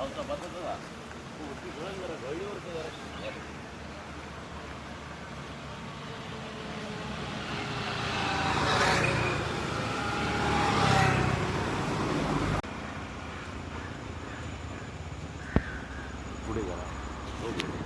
गावचा बसायचा ना तो वरती गळण जरा गळलीवरती जरा पुढे जरा हो पुढे.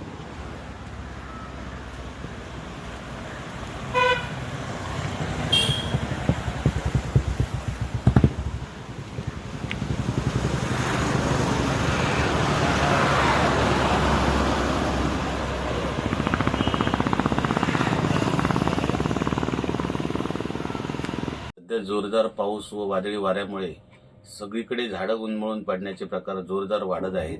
सध्या जोरदार पाऊस व वादळी वाऱ्यामुळे सगळीकडे झाडं उन्मळून पडण्याचे प्रकार जोरदार वाढत आहेत.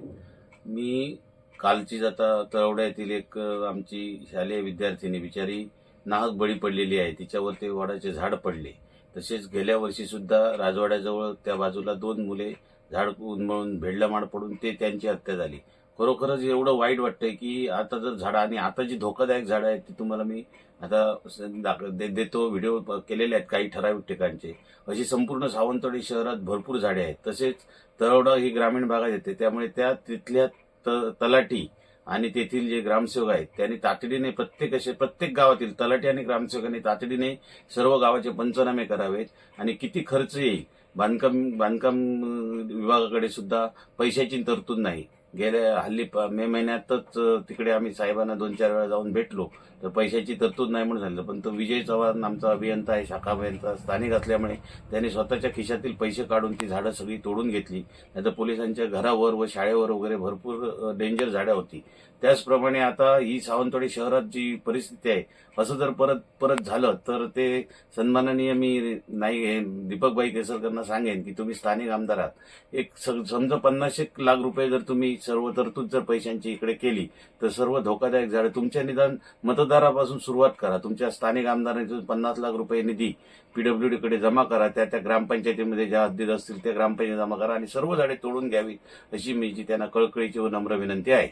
मी कालची जाता तळवड्यातील एक आमची शालेय विद्यार्थिनी बिचारी नाहक बळी पडलेली आहे. तिच्यावर ते वडाचे झाड पडले. तसेच गेल्या वर्षीसुद्धा राजवाड्याजवळ त्या बाजूला दोन मुले झाड उन्मळून भेडला माड पडून ते त्यांची हत्या झाली. खरोखरच एवढं वाईट वाटतंय की आता जर झाडं आणि आता जी धोकादायक झाडं आहेत ती तुम्हाला मी आता दाख- दे- देतो व्हिडिओ केलेले आहेत काही ठराविक ठिकाणचे. अशी संपूर्ण सावंतवाडी शहरात भरपूर झाडे आहेत. तसेच तळवडा ही ग्रामीण भागात येते. त्यामुळे त्या तिथल्या त- तलाठी आणि तेथील जे ग्रामसेवक आहेत त्यांनी तातडीने प्रत्येक असे प्रत्येक गावातील तलाठी आणि ग्रामसेवकांनी तातडीने सर्व गावाचे पंचनामे करावेत आणि किती खर्च येईल? बांधकाम बांधकाम विभागाकडे सुद्धा पैशाची तरतूद नाही. गेल्या हल्ली मे महिन्यातच तिकडे आम्ही साहेबांना दोन चार वेळा जाऊन भेटलो. तर पैशाची तरतूद नाही म्हणून झालं. पण तो विजय चव्हाण आमचा अभियंता आहे शाखा अभियंता स्थानिक असल्यामुळे त्याने स्वतःच्या खिशातील पैसे काढून ती झाडं सगळी तोडून घेतली. नाही तर पोलिसांच्या घरावर व शाळेवर वगैरे भरपूर डेंजर झाडं होती. त्याचप्रमाणे आता ही सावंतवाडी शहरात जी परिस्थिती आहे असं जर परत परत झालं तर ते सन्माननीय मी नाही दीपकबाई दीपकभाई केसरकरांना सांगेन की तुम्ही स्थानिक आमदार आहात. एक समजा पन्नास एक लाख रुपये जर तुम्ही सर्व तरतूद जर पैशांची इकडे केली तर सर्व धोकादायक झाडं तुमच्या निदान मतदारापासून सुरुवात करा. तुमच्या स्थानिक आमदारांचे पन्नास लाख रुपये निधी पीडब्ल्यूडी कडे जमा करा. त्या त्या ग्रामपंचायतीमध्ये ज्या हद्दीत असतील त्या ग्रामपंचायत जमा करा आणि सर्व झाडे तोडून घ्यावी अशी मी जी त्यांना कळकळीची व नम्र विनंती आहे.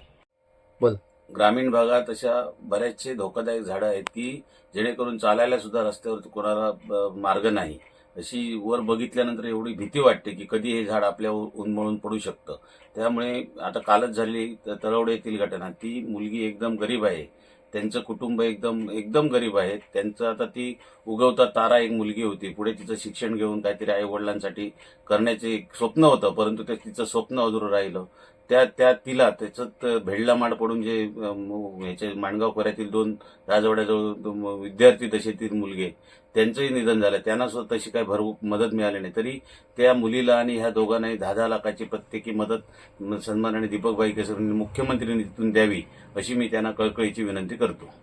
बोल. ग्रामीण भागात अशा बऱ्याचशे धोकादायक झाडं आहेत की जेणेकरून चालायला सुद्धा रस्त्यावर कोणाला मार्ग नाही. अशी वर बघितल्यानंतर एवढी भीती वाटते की कधी हे झाड आपल्यावर उन्मळून पडू शकतं. त्यामुळे आता कालच झाली त- तळवडे येथील घटना. ती मुलगी एकदम गरीब आहे. त्यांचं कुटुंब एकदम एकदम गरीब आहे. त्यांचं आता ती उगवता तारा एक मुलगी होती. पुढे तिचं शिक्षण घेऊन काहीतरी आईवडिलांसाठी करण्याचे एक स्वप्न होतं. परंतु ते तिचं स्वप्न अधुरं राहिलं. त्या त्या तिला त्याच्यात भेडला माड पडून जे ह्याचे माणगाव खोऱ्यातील दोन राजवाड्याजवळ विद्यार्थी विद्यार्थी दशेतील मुलगे त्यांचंही निधन झालं. त्यांना सुद्धा तशी काही भरपूर मदत मिळाली नाही. तरी त्या मुलीला आणि ह्या दोघांनाही दहा दहा लाखाची प्रत्येकी मदत सन्मानाने दीपकबाई केसर मुख्यमंत्री निधीतून द्यावी अशी मी त्यांना कळकळीची विनंती करतो.